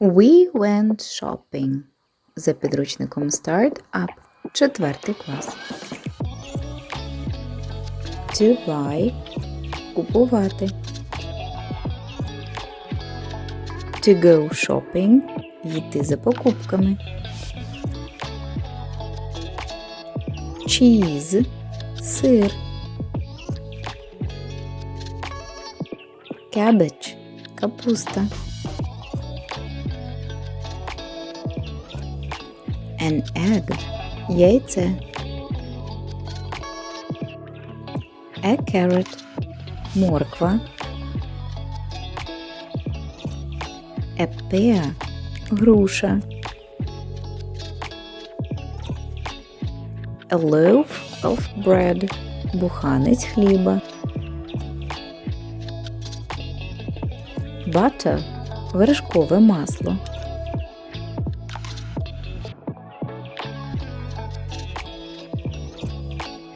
We went shopping. За підручником Start Up. Четвертий клас. To buy. Купувати. To go shopping. Йти за покупками. Cheese. Сир. Cabbage. Капуста. An egg – яйце. A carrot – морква. A pear – груша. A loaf of bread – буханець хліба. Butter – вершкове масло.